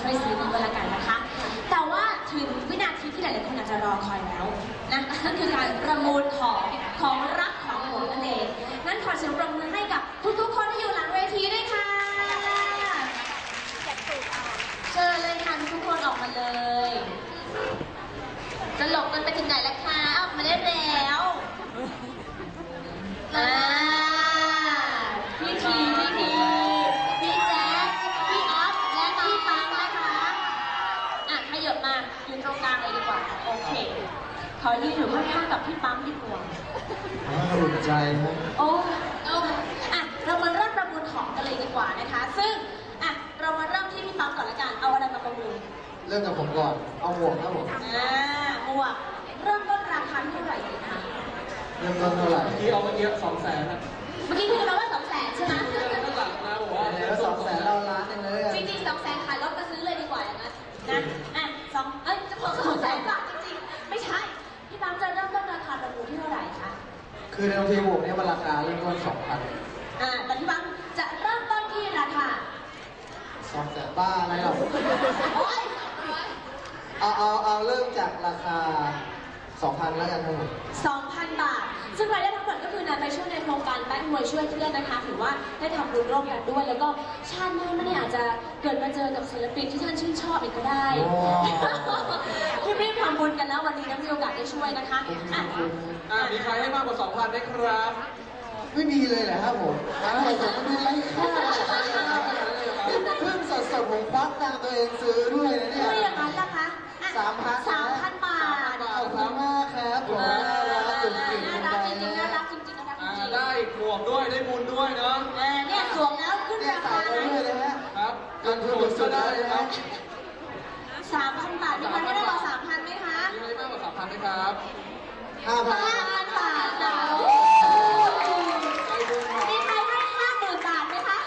ช่วยซื้อกันด้วยละกันนะคะ แต่ว่าถึงวินาทีที่หลายๆคนอาจจะรอคอยแล้วนะคือการประมูลของของรักของหลวงนั่นเองงั้นขอเสียงประมือให้กับทุกๆคนที่อยู่หลังเวทีด้วยค่ะ เชิญเลยค่ะทุกคนออกมาเลย จะหลบกันไปถึงไหนแล้วคะออกมาได้แล้วอ่าพี่ทีพี่ทีพี่แจ๊คพี่ออฟและพี่ปังนะคะอะขยับมายืนตรงกลางเลยดีกว่า โอเค ขอยืนอยู่ข้างๆกับพี่ปั๊มดีกว่า อ่าอุ่น ใจนะโอ้โอ้อะ เรามาเริ่มประมูลของกันเลยดีกว่านะคะ ซึ่ง อะ เรามาเริ่มที่พี่ปั๊มก่อนละกัน เอาอะไรมาประมูล เริ่มจากผมก่อน เอาหมวกครับผมอ่า หมวก เริ่มต้นราคาที่เท่าไหร่ดีคะเริ่มต้นเท่าไหร่เมื่อกี้เอาเมื่อกี้สองแสนนะ เมื่อกี้คือเราว่าสอง คือในโรงทีหมวกเนี่ยมันราคาเริ่มต้นสองพันอ่าแต่พี่ปั๊มจะเริ่มต้นที่ราคาสองแสนบ้าอะไรหรอกโอ๊ยเอาเอาเอาเริ่มจากราคาสองพันแล้วกันครับผม2,000 บาท ซึ่งรายได้ทั้งหมดก็คือนำไปช่วยในโครงการแบ็คมวยช่วยเพื่อนนะคะ ถือว่าได้ทำบุญร่วมกันด้วย แล้วก็ชาติหน้าไม่ได้อาจจะเกิดมาเจอกับศิลปินที่ท่านชื่นชอบอีกก็ได้ที่รีบทำบุญกัน แล้ววันนี้นะมีโอกาสได้ช่วยนะคะอะอ่ามีใครให้มากกว่าสองพันไหมครับ ไม่มีเลยเหรอครับผมนะผมผมดูไร้ค่าเพิ่งสดสดๆผมควักตังค์ตัวเองซื้อด้วยนะเนี่ยไม่อย่างนั้นล่ะคะอะสามพัน สามพันบาทขอบคุณมากครับผมน่ารักจุ๋มจิ๋มน่ารักจริงๆน่ารักจริงๆน่ารักจอ่าริงๆได้หมวกด้วยได้บุญด้วยเนาะอ่าเนี่ยสวมแล้วขึ้นเนี่ยราใส่คาไปด้วยเลยฮะ ครับกันทุนก็ได้ครับ สามพันบาทมีใครไม่ได้กว่าส ไหมครับห้าพันห้าพันบาทนะใจบุญครับมีใครให้ห้าหมื่นบาทไหมคะ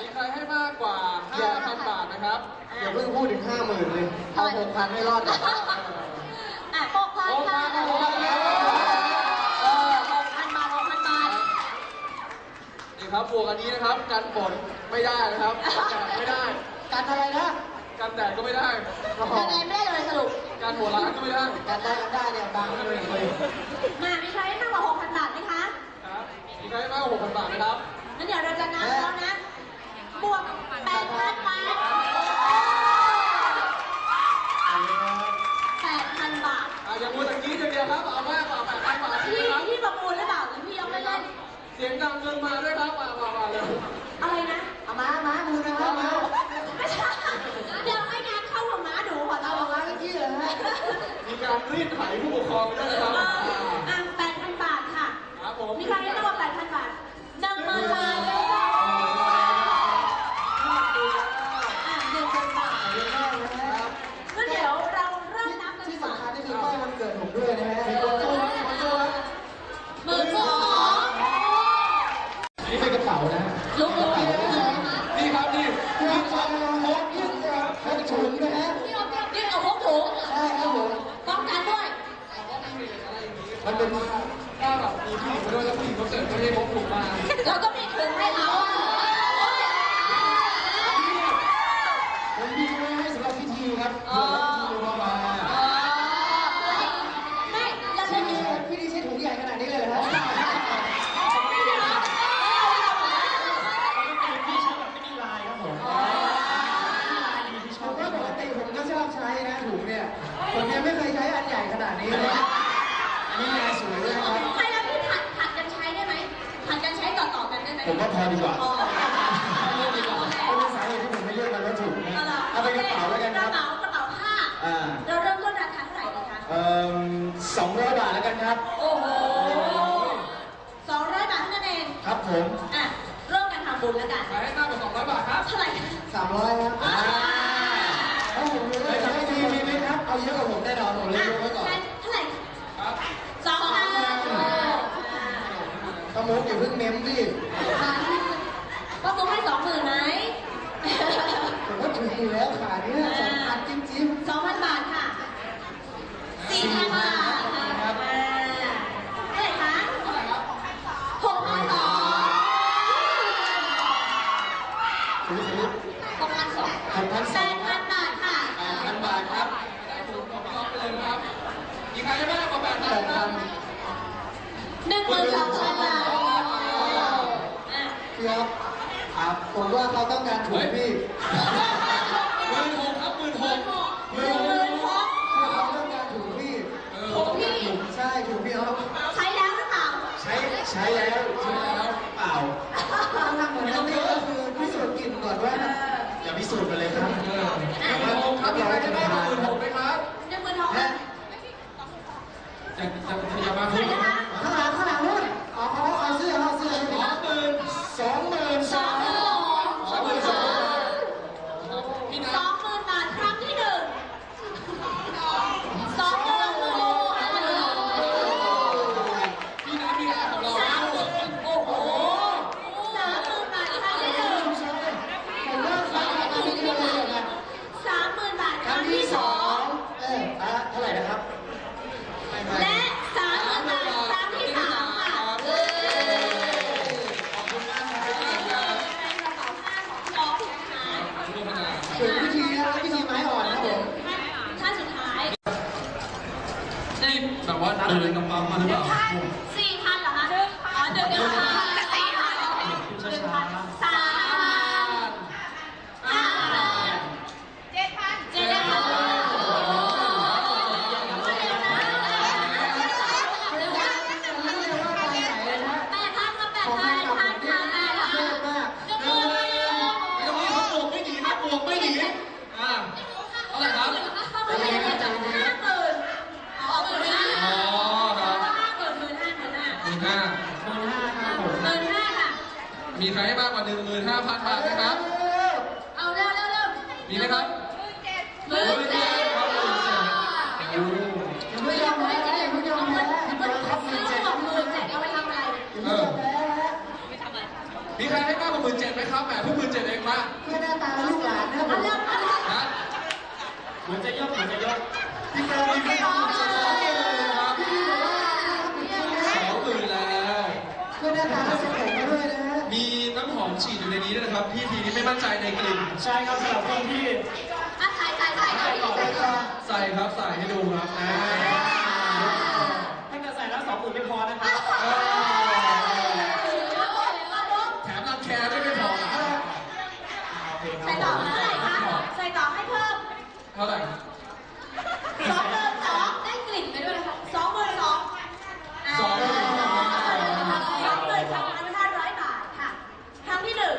มีใครให้มากกว่าห้าพันบาทนะครับ อย่าเพิ่งพูดถึงห้าหมื่นเลยเอาหกพันให้รอดก่อนอะหกพันค่ะหกพันหกพันเออหกพันบาทหกพันบาทนี่ครับหมวกอันนี้นะครับ กันฝนไม่ได้นะครับกันแดดไม่ได้ กันอะไรนะ กันแดดก็ไม่ได้ ยังไงไม่ได้เลยสรุป การหัวร้านก็ไม่ได้กันได้กันได้เนี่ยบังเลยเลยมามีใครให้มากกว่าหกพันบาทไหมคะครับมีใครให้มากกว่าหกพันบาทไหมครับงั้นเดี๋ยวเราจะนับแล้วนะ บวกแปดพันบาทแปดพันบาทอะอย่างมูตะกี้อย่างเดียวครับเอามากกว่าแปดพันบาทพี่นะครับพี่ประมูลหรือเปล่าหรือพี่ยกเล่น เสียงดังเกินมาด้วยครับมามามาเลยๆอะไรนะเอามามามือนะมามา รรีดไถผู้ปกครองได้วยครับอะแปดพันบาทค่ะ ครับผม มีใครให้มากกว่าแปดพันบาทหนึ่งหมื่นบาทเลยค่ะอะหนึ่งหมื่นบาท เยอะมากนะฮะ งั้นเดี๋ยวเราเริ่มนับกัน ที่ ก่อน สำคัญนี่คือป้ายวันเกิดผมด้วยนะฮะขอโทษครับขอโทษครับ หมื่นสอง นี่เป็นกระเป๋านะ ลุกลุก นี่ครับนี่ คือทองพกยิ่งจะพกถุงนะฮะ พี่เอาพี่เอาพกถุง ใช่ครับผม ป้องกันด้วย มันเป็น ถ้าแบบมีผู้หญิงมาด้วยแล้วผู้หญิงเขาเกิดไม่ได้พกถุงมา เราก็มีถุงให้เขาอะ ผมมีไว้ให้สำหรับพิธีครับเผื่อพิธีมามา อ๋อไม่เราจะมี พิธีใช้ถุงใหญ่ขนาดนี้เลยเหรอฮะ พี่ชอบแบบไม่มีลายครับผมผมว่าปกติผมก็ชอบใช้นะถุงเนี่ย ผมยังไม่เคยใช้อันใหญ่ขนาดนี้เลยอันนี้ลายสวยด้วยนะครับ ไม่แล้วพี่ผัดผัดกันใช้ได้ไหมผัดกันใช้ต่อๆกันได้ไหม ผมว่าพอดีกว่า อ๋อ เอาเป็นสาเหตุที่ผมไม่เลือกมันว่าถุงนะเอาเป็นกระเป๋าแล้วกัน ก ค ระ รับ เป๋ากระเป๋าผ้า อ่า เราเริ่มต้นราคาเท่าไหร่ดีคะ เอ่อสองร้อยบาทแล้วกันครับ โอ้โหสองร้อยบาทเท่านั้นเอง ครับผม อะ เริ่มกันทำบุญแล้วกัน ขายให้มากกว่าสองร้อยบาทครับ เท่าไหร่ สามร้อยครับอ่าเอาผมเลยไม่มีมีมีครับ เอาเยอะกว่าผมแน่นอนผมเลย อะ ยกไว้ก่อน เท่าไหร่ ครับ สองพัน ขโมยอย่าเพิ่งเม้มดิก็มุกให้สองหมื่นไหมผมว่าถูกอยู่แล้วขาเนี่ยสองพันจริงสองพันบาทค่ะสี่พันบาทค่ะ ครับ อ่าเท่าไหร่คะหกพันสอง ๆซื้อซื้อ หกพันสอง หกพันส แป อง ดพั ผมว่าเขาต้องการถูกพี่หมื่นหกครับหมื่นหกหนึ่งหมื่นหกคือเขาต้องการถูกพี่เออถูกพี่ใช่ถูกพี่เขาใช้แล้วหรือเปล่า ใช้ใช้แล้วใช้แล้วเปล่าทำเหมือนกันนี่ก็คือพิสูจน์กลิ่นก่อนว่าอย่าพิสูจน์ไปเลยครับเออหมื่นหกครับมีใครให้มากกว่าหมื่นหกไหมครับหนึ่งหมื่นหกและจะจะจะมาเท่าพูไหร่ดนะคะข้างหลังข้างหลังนู่นเอาเขาเอาเสื้อเอาเสื้อ สองหมื่น สองหมื่น ส ส อ อง ง หมื่นสองหมื่นสอง พี่ ส นั องหมื่นบาทครั้งที่หนึ่งสองหมื่นโอ้โห พี่นัทพี่นัทของเรา สามหมื่นโอ้โหสามหมื่นบาทครั้งที่หนึ่ง ผมว่าครั้งที่เดียวเลยนะ สามหมื่นบาท ค ค รั้ รั้ ง ง ที่ ที่ ส ส อ อง งเอออะเท่าไหร่นะครับ และสามหมื่นบาทครั้งที่สามค่ะ ขอบคุณมากครับ ในกระเป๋าผ้าของน้องสุดท้าย ขอบคุณมาก ถึงวิธีแล้ววิธีไม้อ่อนครับผม ท่านสุดท้าย นี่ แ15,000 บาทนะครับ เอาเร็วเร็วเร็วมีไหมครับหมื่นเจ็ดโอ้ยังไม่ยอมแพ้ยังไม่ยอมแพ้ยังไม่ยอมแพ้ซื้อของหมื่นเจ็ดเอาไปทำอะไรเออไมีใครให้มากกว่าหมื่นเจ็ดไหมครับแหมเพิ่งหมื่นเจ็ดเองมาเพื่อหน้าตาลูกหลานนะผมเหมือนจะยกเหมือนจะยกพี่แกมีไหมครับ ครับพี่ทีนี้ไม่มั่นใจในกลิ่น ใช่ครับสำหรับคนที่อะถ่ายถ่ายถ่ายถ่ายใจก่อนใส่ครับใส่ให้ดูครับอ่าถ้าเกิดใส่แล้วสองหมื่นไม่พอนะครับเออแถมรังแคด้วยไม่พอนะใส่ต่อเท่าไหร่คะใส่ต่อให้เพิ่ม เท่าไหร่ สองหมื่นสองได้กลิ่นไปด้วยนะคะสองหมื่นสอง สองหมื่นสอง สองหมื่นสองพันห้าร้อยบาทค่ะ ครั้งที่หนึ่ง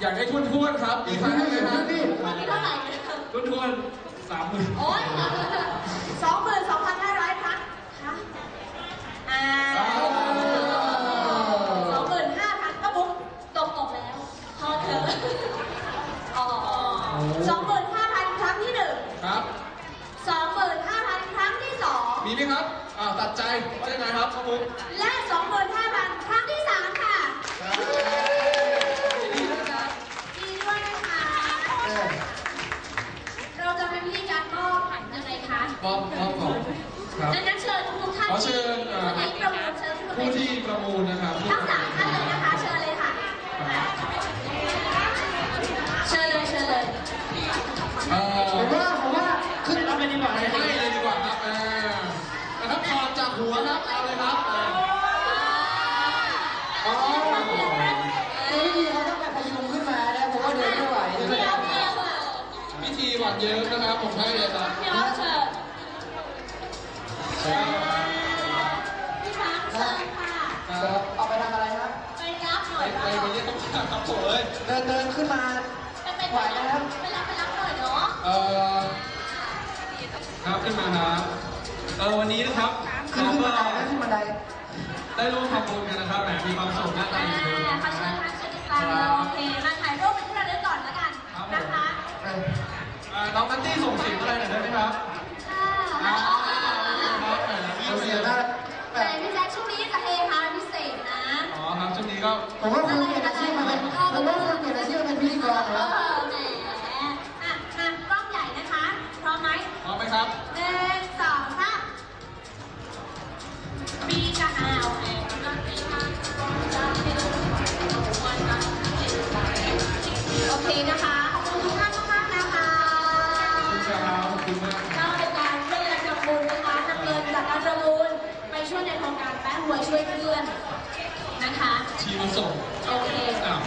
อยากให้ทุนทวนๆครับมีใครให้ไหมครับพี่ครั้งที่เท่าไหร่ทุ่นทวนสามหมื่น โอ๊ยสองหมื่นสองพันห้าร้อยครั้งค่ะอ่าสองหมื่นห้าพันก็บุ๊กตกตกแล้วพอเถอะอ๋อสองหมื่นห้าพันครั้งที่หนึ่ง ครับ สองหมื่นห้าพันครั้งที่สอง มีไหมครับ อ่าตัดใจว่ายังไงครับครับผม และสองหมื่นห้าพันครั้งที่สามค่ะ ดีนะครับ ดีด้วยนะคะ เออ เราจะเป็นพิธีการมอบยังไงคะบอมบอมของครับดังนั้นเชิญทุกท่านขอเชิญเอ่อที่ประมูลเชิญขึ้นมาผู้เป็นที่ประมูลนะครับทั้งสามท่านเลยนะคะ เชิญเลยค่ะ เชิญเลยเชิญเลยเอ่อผมว่าผมว่าขึ้นรับเลยดีกว่าให้เลยดีกว่าครับอ่านะครับถอดจากหัวครับเอาเลยครับอ่าอ๋อคือวิธีเขาต้องแบบพยุงขึ้นมานะผมว่าเดินไม่ไหว พี่อ๊อฟพี่อ๊อฟ วิธีหวัดเยิ้มนะครับผมให้เลยครับ พี่อ๊อฟเชิญพี่ช้างเชิญค่ะ เอาไปทำอะไรครับ ไปรับหน่ ไป อย ไป รับหน่อยไปเรียกต้องการครับผมเลย เดินเดินขึ้นมา ไปไปไปรับไปรับไปรับหน่อยเนาะ เอ่อครับ ขึ้นมาครับเออวันนี้นะครับขึ้นเราขึ้นก็บันไดนะขึ้นบันไดได้ร่วมทำบุญกันนะครับแหมมีความสุขหน้าตาดีอ่าขอเชิญทางเชิญทางโอเคมาถ่ายรูปเป็นที่ระลึกก่อนแล้วกันนะคะเออเอ่อน้องนัตตี้ส่งเสียงอะไรหน่อยได้ไหมครับค่ะเอาเสียงได้แต่พี่แจ๊คช่วงนี้จะเฮฮาพิเศษนะ อ๋อครับช่วงนี้ก็ผมว่าคุณเปลี่ยนอ คุณมากก็เป็นการช่วยกันทำบุญนะคะนำเงินจากการประมูลไปช่วยในโครงการแป้งหวยช่วยเพื่อนนะคะทีมมาส่งโอเค อ้าว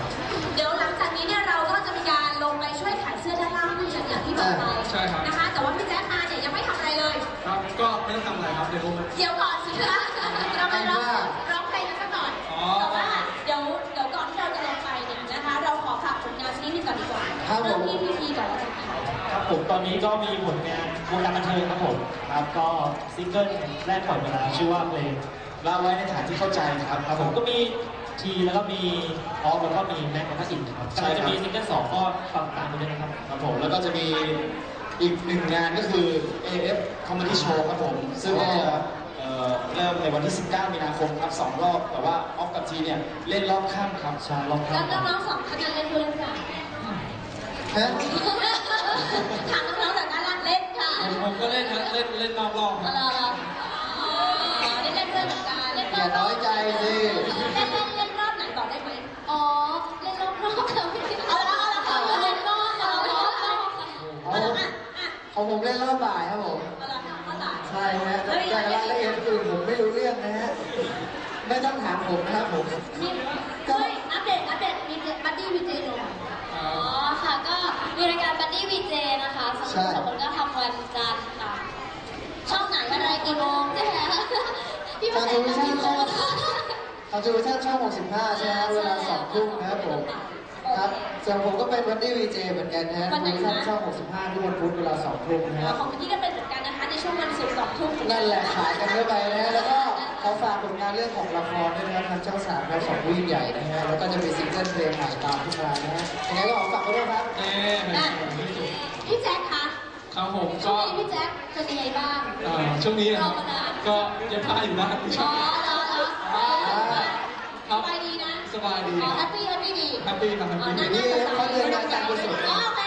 เดี๋ยวหลังจากนี้เนี่ยเราก็จะมีการลงไปช่วยขายเสื้อด้านล่างด้วยอย่างที่บอกไปใช่ครับ นะคะ แต่ว่าพี่แจ๊คมาเนี่ยยังไม่ทำอะไรเลย ครับ ก็ไม่ต้องทำอะไรครับ เดี๋ยวผม เดี๋ยวก่อนสิคะ อนนี้ก็มีผลงานวงการบันเทิงครับผมครับก็ซิงเกิลแรกปล่อยมาแล้วชื่อว่าเพลงละไว้ในฐานที่เข้าใจครับครับผมก็มีทีแล้วก็มีออฟแล้วก็มีแม็กแล้วก็อินครับใช่กำลังครับจะมีซิงเกิลสองก็ฝากตามไปด้วยนะครับครับผมแล้วก็จะมีอีกหนึ่งงานก็คือ AF Comedy Show ครับผม ซึ่งก็จะเอ่อเริ่มในวันที่ 19 มีนาคมครับสองรอบ แต่ว่าออฟกับทีเนี่ย เล่นรอบข้ามครับใช่รอบแล้วข้างน้องๆสองคนนั้นเล่นด้วยหรือเปล่าฮะ ถามน้องๆจากด้านล่างเล่นค่ะผมผมก็เล่นนะเล่นเล่นนอกรอบคอะรับไรล่ะอ๋อเล่นเล่นด้วยเหมือนกันเล่นอย่าน้อยใจสิ เล่นเล่นเล่นรอบไหนบอกได้ไหมอ๋อ เล่นรอบรอบค่ะเอาละเอาละเอาละเล่นรอบเอาละรอบรอบเอาละอะอะของผมเล่นรอบบ่ายครับผม เอาละเอาละใช่ฮะแต่แต่รายละเอียดอื่นผมไม่รู้เรื่องนะฮะ ไม่ต้องถามผมนะครับผม นี่ไม่อัปเดตอัปเดตวีเจบัดดี้วีเจหน่อย อ๋อค่ะ ก็มีรายการบัดดี้วีเจนะคะ สองใช่สองคนก็ทำวันจันทร์ค่ะช่องไหนอะไรกี่โมงใช่ไหมพี่ทางทูวิชั่นช่องค่ะทางทูวิชั่นช่อง 65 ใช่ไหมครับเวลาสองทุ่มนะครับผม ครับส่วนผมก็เป็นวันดี้วีเจเหมือนกันนะฮะทูวิชั่นช่อง 65ทุกวันพุธเวลาสองทุ่มนะคอ๋อรับของพี่ก็เป็นเหมือนกันนะคะในช่วงวันศุกร์สองทุ่มนั่นแหละขายกันเข้าไปนะฮะแล้วก็ขอฝากผลงานเรื่องของละครด้วยนะครับทางช่องสามครับสองวิ่งใหญ่นะฮะแล้วก็จะมีซิงเกิลเพลงใหม่ตามขึ้นมานะฮะยังไงก็ขอฝากไว้ด้วยครับ เอ๊ะไม่ อะ ถูกไม่ถูก พี่แจ๊คคะ ครับผมช่วก็งนี้พี่แจ๊คเป็นยังไงบ้างเอ่อช่วงนี้นะครับรอมานานก็เย็บผ้าอยู่นะคุณผู้ชอ๋อมเหรอเหรออ๋อสบายดีนะสบายดีอ๋อแฮปปี้แฮปปี้ดีแฮปปี้ครับแฮปปี้นี่เขาเรียนงานการกุศลอ๋อโอเค